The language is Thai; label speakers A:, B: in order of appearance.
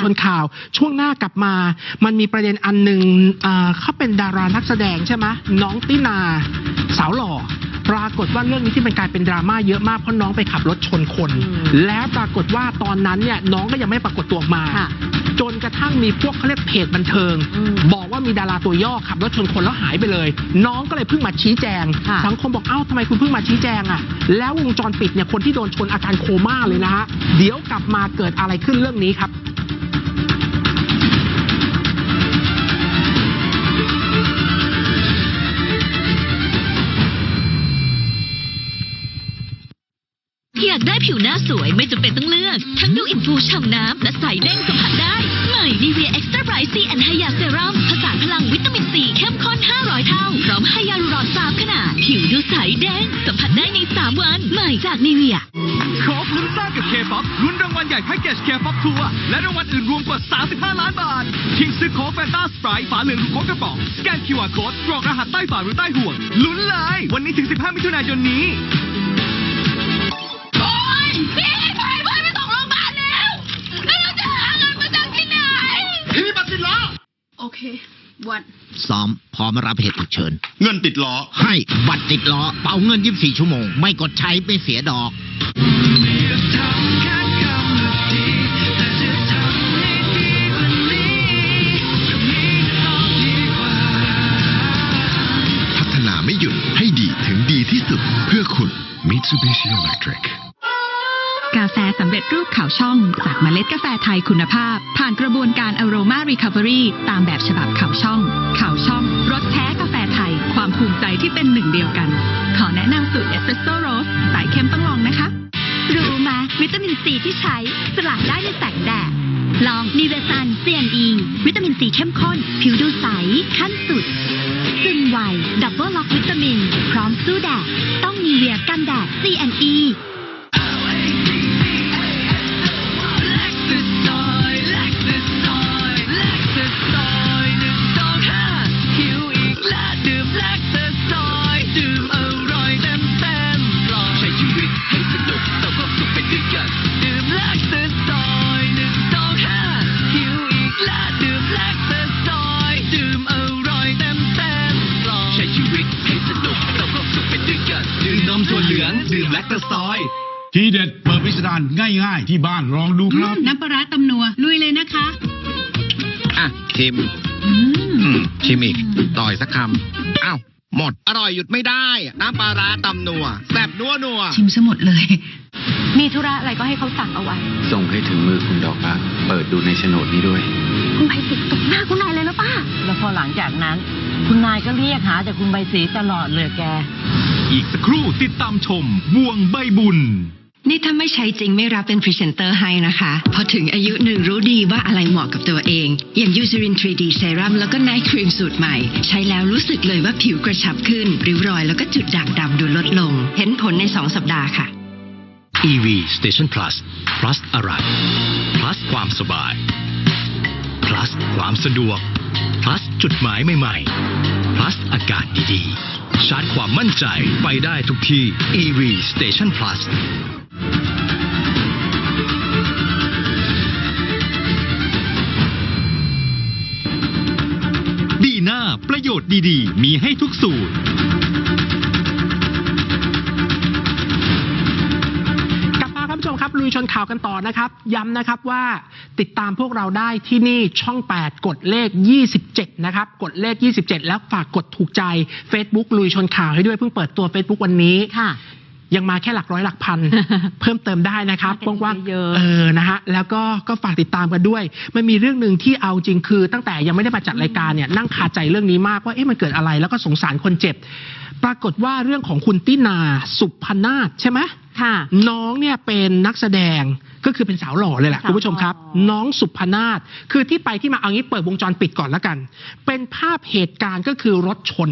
A: ชนข่าว ช่วงหน้ากลับมา มันมีประเด็นอันหนึ่งอ่าเขาเป็นดารานักแสดงใช่ไหมน้องตินา สาวหล่อ ปรากฏว่าเรื่องนี้ที่มันกลายเป็นดราม่าเยอะมากเพราะน้องไปขับรถชนคน
B: อืม
A: แล้วปรากฏว่าตอนนั้นเนี่ยน้องก็ยังไม่ปรากฏตัวออกมา
B: ค่ะ
A: จนกระทั่งมีพวกเขาเรียกเพจบันเทิง
B: อืม
A: บอกว่ามีดาราตัวย่อขับรถชนคนแล้วหายไปเลย น้องก็เลยเพิ่งมาชี้แจง
B: ค่ะ
A: สังคมบอกเอ้าทำไมคุณเพิ่งมาชี้แจงอะ แล้ววงจรปิดเนี่ยคนที่โดนชนอาการโคม่าเลยนะฮะเดี๋ยวกลับมาเกิดอะไรขึ้นเรื่องนี้ครับ
C: สวยไม่จำเป็นต้องเลือก ทั้งดูอินฟูฉ่ำน้ำและใสเด้งสัมผัสได้ ใหม่ Nivea Extra Bright C and Hya Serum ผสานพลังวิตามินซีเข้มข้น 500 เท่า พร้อมไฮยาลูรอน3ขนาด ผิวดูใสเด้งสัมผัสได้ใน 3 วัน ใหม่จาก Nivea
D: โครบลุ้นสร้างกับ K-POP ลุ้นรางวัลใหญ่แพ็กเกจ K-POP ทัวร์และรางวัลอื่นรวมกว่า 35 ล้านบาทชิงซื้อโค้กแฟนตาสไปร์ฝาเหลืองหรือโค้กกระป๋องสแกน QR Code กรอกรหัสใต้ฝาหรือใต้ห่วงลุ้นเลย วันนี้ถึง 15 มิถุนายนนี้
C: โอเค
E: วัน
F: ซ้อมพร้อมรับเหตุฉุกเฉิน
G: เงินติดล้อ
F: ให้บัตรติดล้อ เป่าเงิน 24 ชั่วโมง ไม่กดใช้ไม่เสียดอก
G: พัฒนาไม่หยุดให้ดีถึงดีที่สุดเพื่อคุณ Mitsubishi Electric
H: กาแฟสำเร็จรูปขาวช่อง จากเมล็ดกาแฟไทยคุณภาพ ผ่านกระบวนการ Aroma Recovery ตามแบบฉบับขาวช่องขาวช่องรสแท้กาแฟไทย ความภูมิใจที่เป็นหนึ่งเดียวกัน ขอแนะนำสูตรเอสเปรสโซ่โรสสายเข้มต้องลองนะคะ
C: รู้ไหมวิตามินซีที่ใช้สลายได้ในแสงแดด ลองนิเวซัน CNE วิตามินซีเข้มข้น ผิวดูใส ขั้นสุด ซึมไวดับเบิลล็อกวิตามิน พร้อมสู้แดด ต้องนีเวียกันแดด CNE
D: ดื่มแลคตาซอย
I: ทีเด็ดเปิดพิสดารง่ายๆ ที่บ้านลองดูครับ
E: น้ำปลาร้าตำนัว ลุยเลยนะคะ
F: อะชิมอืมชิมอีก ต่อยสักคำอ้าวหมด อร่อยหยุดไม่ได้ น้ำปลาร้าตำนัวแซ่บนัวนัว
E: ชิมซะหมดเลย
B: มีธุระอะไรก็ให้เขาสั่งเอาไว้
J: ส่งให้ถึงมือคุณดอกรัก เปิดดูในโฉนดนี้ด้วย
B: คุณไพศรีตกหน้าคุณนายเลยแล้วป้า
K: แล้วพอหลังจากนั้น คุณนายก็เรียกหาแต่คุณใบสีตลอดเลยแก
D: อีกสักครู่ติดตามชมบ่วงใบบุญ
H: นี่ถ้าไม่ใช้จริงไม่รับเป็นพรีเซนเตอร์ให้นะคะ พอถึงอายุหนึ่งรู้ดีว่าอะไรเหมาะกับตัวเอง อย่างยูซ r ริน 3D เซรั่มแล้วก็ไนท์ครีมสูตรใหม่ ใช้แล้วรู้สึกเลยว่าผิวกระชับขึ้น ริ้วรอยแล้วก็จุดด่างดำดูลดลง เห็นผลใน 2 สัปดาห์ค่ะ
L: EV Station Plus Plus อะไร Plus ความสบาย Plus ความสะดวก Plus จุดหมายใหม่ๆ Plus อากาศดีๆ ชาร์จความมั่นใจไปได้ทุกที่ EV Station Plus
D: ดีหน้าประโยชน์ดีๆ มีให้ทุกสูตร
A: กลับมาครับผู้ชมครับลุยชนข่าวกันต่อนะครับ ย้ำนะครับว่า ติดตามพวกเราได้ที่นี่ช่อง 8 กดเลข 27 นะครับ กดเลข 27 แล้วฝากกดถูกใจ Facebook ลุยชนข่าวให้ด้วยเพิ่งเปิดตัว Facebook วันนี้
B: ค่ะ
A: ยังมาแค่หลักร้อยหลักพัน เพิ่มเติมได้นะครับ
B: มากัน
A: ว่าง
B: เยอะๆ
A: ๆเออนะฮะแล้วก็ก็ฝากติดตามกันด้วย มันมีเรื่องหนึ่งที่เอาจริงคือ ตั้งแต่ยังไม่ได้มาจัดรายการเนี่ยนั่งคาใจเรื่องนี้มากว่าเอ๊ะมันเกิดอะไรแล้วก็สงสารคนเจ็บ ปรากฏว่าเรื่องของคุณตินาสุพนาถใช่ไหม
B: ค่ะ
A: น้องเนี่ยเป็นนักแสดงก็คือเป็นสาวหล่อเลยแหละ
B: สาวหล่อ
A: คุณผู้ชมครับ น้องสุพนาถคือที่ไปที่มาเอางี้เปิดวงจรปิดก่อนแล้วกัน เป็นภาพเหตุการณ์ก็คือรถชน